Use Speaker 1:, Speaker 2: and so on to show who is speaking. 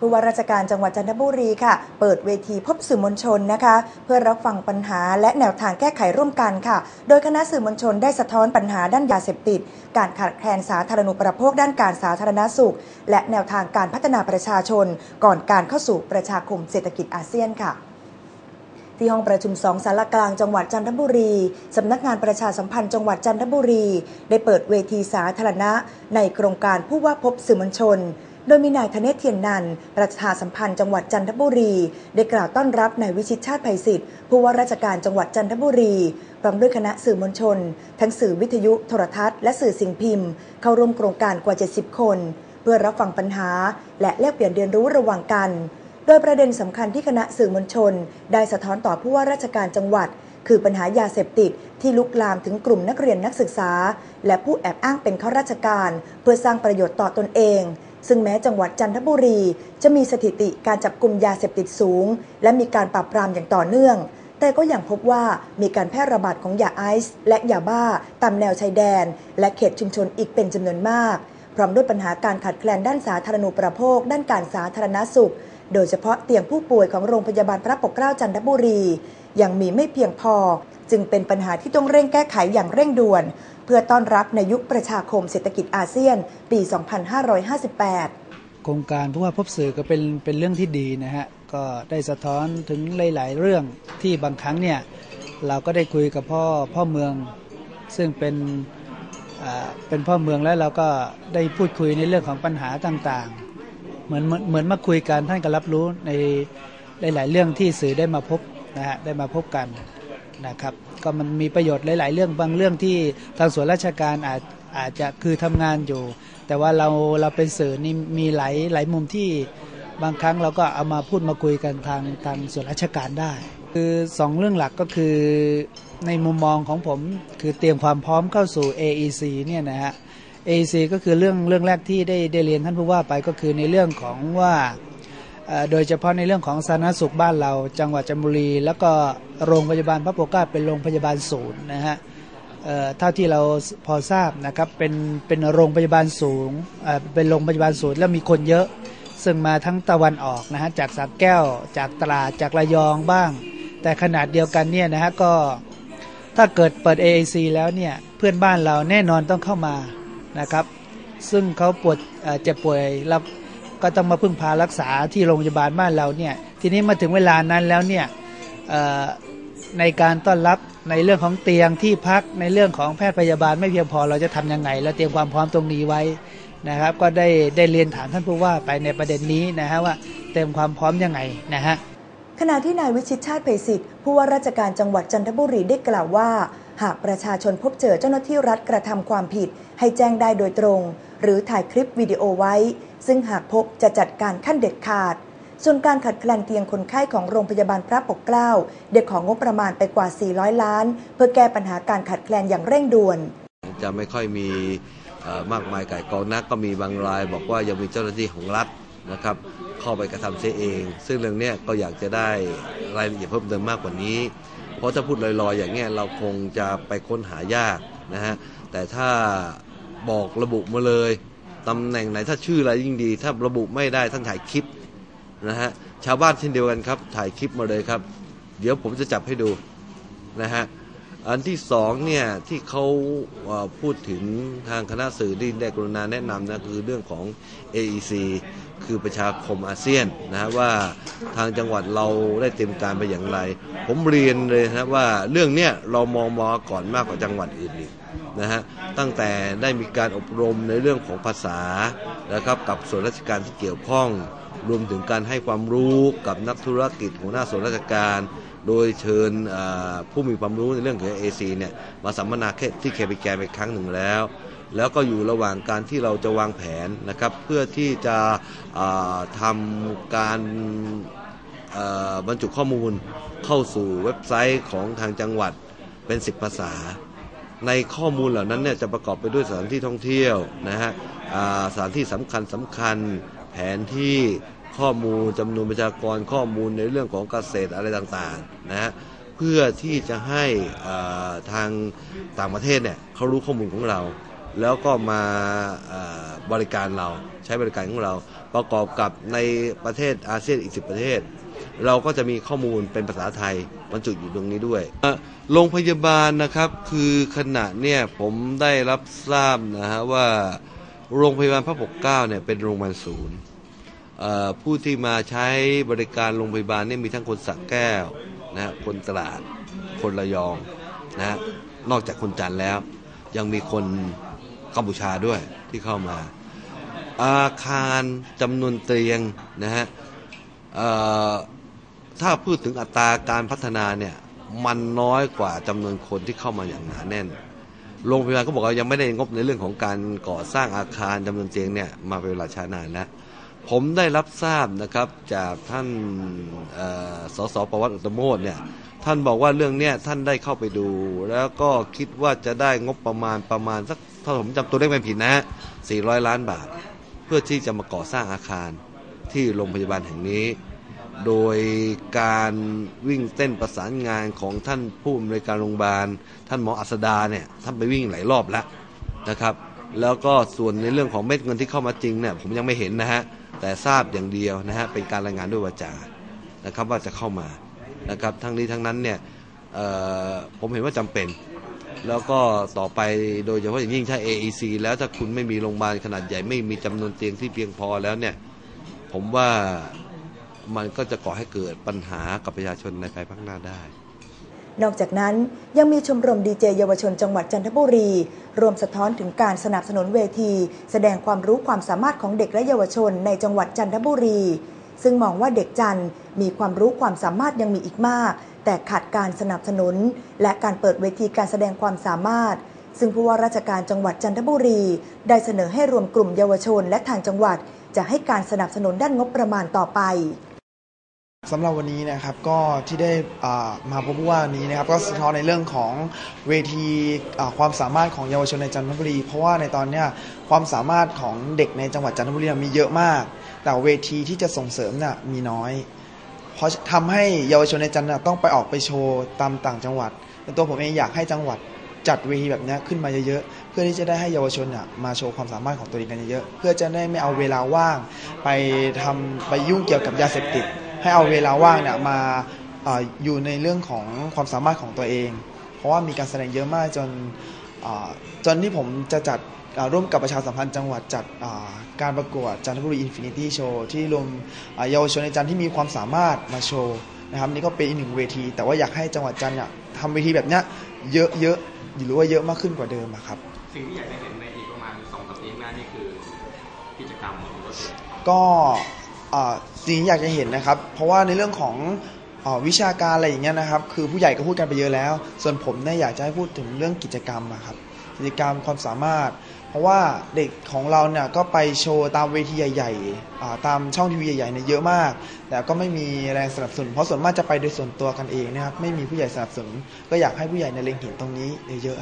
Speaker 1: ผู้ว่าราชการจังหวัดจันทบุรีค่ะ เปิดเวทีพบสื่อมวลชนนะคะ เพื่อรับฟังปัญหาและแนวทางแก้ไขร่วมกันค่ะ โดยคณะสื่อมวลชนได้สะท้อนปัญหาด้านยาเสพติด การขาดแคลนสาธารณูปโภคด้านการสาธารณสุข และแนวทางการพัฒนาประชาชน ก่อนการเข้าสู่ประชาคมเศรษฐกิจอาเซียนค่ะที่ห้องประชุมสองสารกลางจังหวัดจันทบุรี สำนักงานประชาสัมพันธ์จังหวัดจันทบุรี ได้เปิดเวทีสาธารณะ ในโครงการผู้ว่าพบสื่อมวลชน โดยมีนายธเนศเทียนนัน ประชาสัมพันธ์จังหวัดจันทบุรี ได้กล่าวต้อนรับนายวิชิตชาติไพศิษฐ์ผู้ว่าราชการจังหวัดจันทบุรีพร้อมด้วยคณะสื่อมวลชน ทั้งสื่อวิทยุโทรทัศน์และสื่อสิ่งพิมพ์ เข้าร่วมโครงการกว่า 70 คน เพื่อรับฟังปัญหา และแลกเปลี่ยนเรียนรู้ระหว่างกัน โดยประเด็นสำคัญที่คณะสื่อมวลชน ได้สะท้อนต่อผู้ว่าราชการจังหวัดคือปัญหายาเสพติดที่ลุกลามถึงกลุ่มนักเรียนนักศึกษา และผู้แอบอ้างเป็นข้าราชการ เพื่อสร้างประโยชน์ต่อตนเอง ซึ่งแม้จังหวัดจันทบุรี จะมีสถิติการจับกลุ่มยาเสพติดสูง และมีการปราบปรามอย่างต่อเนื่อง แต่ก็ยังพบว่ามีการแพร่ระบาดของยาไอซ์และยาบ้าตามแนวชายแดน และเขตชุมชนอีกเป็นจำนวนมาก พร้อมด้วยปัญหาการขาดแคลนด้านสาธารณูปโภค ด้านการสาธารณสุข โดยเฉพาะเตียงผู้ป่วยของโรงพยาบาลพระปกเกล้าจันทบุรี ยังมีไม่เพียงพอ จึงเป็นปัญหาที่ต้องเร่งแก้ไขอย่างเร่งด่วน เพื่อต้อนรับในยุคประชาคมเศรษฐกิจอาเซียน ปี 2558
Speaker 2: โครงการผู้ว่าพบสื่อก็เป็นเป็นเรื่องที่ดีนะฮะ ก็ได้สะท้อนถึงหลาย ๆ เรื่องที่บางครั้งเนี่ยเราก็ได้คุยกับพ่อพ่อเมือง ซึ่งเป็นเป็นพ่อเมืองแล้วเราก็ได้พูดคุยในเรื่องของปัญหาต่างๆ เหมือนเหมือนเหมือนมาคุยกันท่านก็รับรู้ในหลาย ๆ เรื่องที่สื่อได้มาพบนะฮะได้มาพบกัน นะครับก็มันมีประโยชน์หลาย ๆ เรื่องบางเรื่องที่ทางส่วนราชการอาจอาจจะคือทำงานอยู่ แต่ว่าเราเราเป็นสื่อนี่มีหลายหลายมุมที่บางครั้งเราก็เอามาพูดมาคุยกันทางทางส่วนราชการได้ คือสองเรื่องหลักก็คือในมุมมองของผมคือเตรียมความพร้อมเข้าสู่ AEC เนี่ยนะฮะ AEC ก็คือเรื่องเรื่องแรกที่ได้ได้เรียนท่านผู้ว่าไปก็คือในเรื่องของว่า โดยเฉพาะในเรื่องของสาธารณสุขบ้านเรา จังหวัดจันทบุรี แล้วก็โรงพยาบาลพระปกเกล้าเป็นโรงพยาบาลศูนย์นะฮะเท่าที่เราพอทราบนะครับเป็นเป็นโรงพยาบาลสูงเอ่อเป็นโรงพยาบาลศูนย์แล้วมีคนเยอะ ซึ่งมาทั้งตะวันออกนะฮะจากสระแก้ว จากตราดจากระยองบ้าง แต่ขนาดเดียวกันเนี่ยนะฮะก็ถ้าเกิดเปิด AAC แล้วเนี่ยเพื่อนบ้านเราแน่นอนต้องเข้ามานะครับซึ่งเขาปวดเจ็บป่วยแล้ว ก็ต้องมาพึ่งพารักษาที่โรงพยาบาลบ้านเราเนี่ยทีนี้มาถึงเวลานั้นแล้วเนี่ยในการต้อนรับในเรื่องของเตียงที่พักในเรื่องของแพทย์พยาบาลไม่เพียงพอเราจะทำยังไงและเตรียมความพร้อมตรงนี้ไว้นะครับ ก็ได้ได้เรียนถามท่านผู้ว่าไปในประเด็นนี้นะฮะว่าเตรียมความพร้อมยังไงนะฮะ
Speaker 1: ขณะที่นายวิชิตชาติไพศิษฐ์ผู้ว่าราชการจังหวัดจันทบุรีได้กล่าวว่า หากประชาชนพบเจอเจ้าหน้าที่รัฐกระทำความผิด ให้แจ้งได้โดยตรง หรือถ่ายคลิปวิดีโอไว้ ซึ่งหากพบจะจัดการขั้นเด็ดขาด ส่วนการขัดแคลนเตียงคนไข้ของโรงพยาบาลพระปกเกล้าได้ของงบประมาณไปกว่า 400 ล้าน เพื่อแก้ปัญหาการขัดแคลนอย่างเร่งด่วน
Speaker 3: จะไม่ค่อยมีมากมายไก่ายกองนักก็มีบางราย บอกว่ายังมีเจ้าหน้าที่ของรัฐนะครับเข้าไปกระทำเสียเอง ซึ่งเรื่องนี้ก็อยากจะได้รายละเอียดเพิ่มเติมมากกว่านี้ เพราะถ้าพูดลอยๆ อย่างเงี้ยเราคงจะไปค้นหายากนะฮะแต่ถ้า บอกระบุมาเลยตำแหน่งไหนถ้าชื่ออะไรยิ่งดี ถ้าระบุไม่ได้ท่านถ่ายคลิปนะฮะชาวบ้านเช่นเดียวกันครับ ถ่ายคลิปมาเลยครับ เดี๋ยวผมจะจับให้ดูนะฮะอันที่สองเนี่ยที่เขาพูดถึงทางคณะสื่อที่ได้กรุณาแนะนำนะคือเรื่องของ AEC คือประชาคมอาเซียนนะฮะว่าทางจังหวัดเราได้เตรียมการไปอย่างไร ผมเรียนเลยนะว่าเรื่องเนี้ยเรามองมาก่อนมากกว่าจังหวัดอื่นอีก นะฮะตั้งแต่ได้มีการอบรมในเรื่องของภาษานะครับกับส่วนราชการที่เกี่ยวข้อง รวมถึงการให้ความรู้กับนักธุรกิจหัวหน้าส่วนราชการ โดยเชิญผู้มีความรู้ในเรื่องของ AC เนี่ยมาสัมมนาที่เคปิแกนไปครั้งหนึ่งแล้วแล้วก็อยู่ระหว่างการที่เราจะวางแผนนะครับเพื่อที่จะทำการบรรจุข้อมูลเข้าสู่เว็บไซต์ของทางจังหวัดเป็น 10 ภาษา ในข้อมูลเหล่านั้นเนี่ยจะประกอบไปด้วยสถานที่ท่องเที่ยวนะฮะสถานที่สำคัญสำคัญแผนที่ข้อมูลจำนวนประชากรข้อมูลในเรื่องของเกษตรอะไรต่างๆนะฮะเพื่อที่จะให้ทางต่างประเทศเนี่ยเขารู้ข้อมูลของเรา แล้วก็มาบริการเราใช้บริการของเรา ประกอบกับในประเทศอาเซียนอีก 10 ประเทศ เราก็จะมีข้อมูลเป็นภาษาไทยบรรจุอยู่ตรงนี้ด้วยโรงพยาบาลนะครับคือขณะเนี่ยผมได้รับทราบนะฮะว่าโรงพยาบาลพระปกเกล้าเนี่ยเป็นโรงพยาบาลศูนย์ผู้ที่มาใช้บริการโรงพยาบาลเนี่ยมีทั้งคนสักแก้วนะคนตราดคนระยองนะฮะนอกจากคนจันทร์แล้วยังมีคน กัมพูชาด้วยที่เข้ามา อาคารจำนวนเตียงนะฮะถ้าพูดถึงอัตราการพัฒนาเนี่ยมันน้อยกว่าจำนวนคนที่เข้ามาอย่างหนาแน่นโรงพยาบาลก็บอกว่ายังไม่ได้งบในเรื่องของการก่อสร้างอาคารจำนวนเตียงเนี่ยมาเป็นเวลาช้านานแล้วผมได้รับทราบนะครับจากท่านสสประวัติอุตโมดเนี่ยท่านบอกว่าเรื่องเนี้ยท่านได้เข้าไปดู แล้วก็คิดว่าจะได้งบประมาณประมาณสัก ถ้าผมจำตัวเลขไม่ผิดนะฮะ400 ล้านบาท เพื่อที่จะมาก่อสร้างอาคารที่โรงพยาบาลแห่งนี้ โดยการวิ่งเต้นประสานงานของท่านผู้อำนวยการโรงพยาบาล ท่านหมออัสดาเนี่ยท่านไปวิ่งหลายรอบแล้วนะครับ แล้วก็ส่วนในเรื่องของเม็ดเงินที่เข้ามาจริงเนี่ยผมยังไม่เห็นนะฮะแต่ทราบอย่างเดียวนะฮะเป็นการรายงานด้วยวาจานะครับว่าจะเข้ามานะครับทั้งนี้ทั้งนั้นเนี่ยผมเห็นว่าจำเป็น แล้วก็ต่อไปโดยเฉพาะอย่างยิ่งถ้า AEC แล้วถ้าคุณไม่มีโรงพยาบาลขนาดใหญ่ไม่มีจำนวนเตียงที่เพียงพอแล้วเนี่ย ผมว่ามันก็จะก่อให้เกิดปัญหากับประชาชนในภายภาคหน้าได้
Speaker 1: นอกจากนั้นยังมีชมรมดีเจเยาวชนจังหวัดจันทบุรี รวมสะท้อนถึงการสนับสนุนเวที แสดงความรู้ความสามารถของเด็กและเยาวชนในจังหวัดจันทบุรี ซึ่งมองว่าเด็กจันมีความรู้ความสามารถยังมีอีกมาก แต่ขาดการสนับสนุน และการเปิดเวทีการแสดงความสามารถ ซึ่งผู้ว่าราชการจังหวัดจันทบุรี ได้เสนอให้รวมกลุ่มเยาวชนและทางจังหวัด จะให้การสนับสนุนด้านงบประมาณต่อไป
Speaker 4: สำหรับวันนี้นะครับก็ที่ได้มาพบว่านี้นะครับก็สะท้อนในเรื่องของเวทีความสามารถของเยาวชนในจันทบุรี เพราะว่าในตอนนี้ความสามารถของเด็กในจังหวัดจันทบุรีมีเยอะมาก แต่เวทีที่จะส่งเสริมน่ะมีน้อย เพราะทำให้เยาวชนในจันทร์น่ะต้องไปออกไปโชว์ตามต่างจังหวัดตัวผมเองอยากให้จังหวัดจัดเวทีแบบนี้ขึ้นมาเยอะๆ เพื่อที่จะได้ให้เยาวชนน่ะมาโชว์ความสามารถของตัวเองกันเยอะๆเพื่อจะได้ไม่เอาเวลาว่าง ไปทำไปยุ่งเกี่ยวกับยาเสพติด ให้เอาเวลาว่างเนี่ยมาเอออยู่ในเรื่องของความสามารถของตัวเอง เพราะว่ามีการแสดงเยอะมากจนเอ่อจนที่ผมจะจัดเอ่อร่วมกับประชาสัมพันธ์จังหวัดจัดเอ่อการประกวดจันทบุรีอินฟินิตี้โชว์ที่รวมเอ่อเยาวชนในจันทร์ที่มีความสามารถมาโชว์นะครับนี่ก็เป็นอีกหนึ่งเวที แต่ว่าอยากให้จังหวัดจันทร์เนี่ยทำเวทีแบบเนี้ยเยอะๆหรือว่าเยอะมากขึ้นกว่าเดิมอะครับ
Speaker 5: สิ่งที่อยากจะเห็นในอีกประมาณสองสามปีข้างหน้านี่คือกิจกรรมของรถเมล์
Speaker 4: ก็เอ่อ สิ่งที่อยากจะเห็นนะครับ เพราะว่าในเรื่องของอวิชาการอะไรอย่างเงี้ยนะครับ คือผู้ใหญ่ก็พูดกันไปเยอะแล้ว ส่วนผมเนี่ยอยากจะให้พูดถึงเรื่องกิจกรรมอะครับกิจกรรมความสามารถ เพราะว่าเด็กของเราเนี่ยก็ไปโชว์ตามเวทีใหญ่ๆตามช่องทีวีใหญ่ๆเนี่ยเยอะมาก แต่ก็ไม่มีแรงสนับสนุนเพราะส่วนมากจะไปโดยส่วนตัวกันเองนะครับไม่มีผู้ใหญ่สนับสนุนก็อยากให้ผู้ใหญ่เนี่ยเล็งเห็นตรงนี้เยอะๆ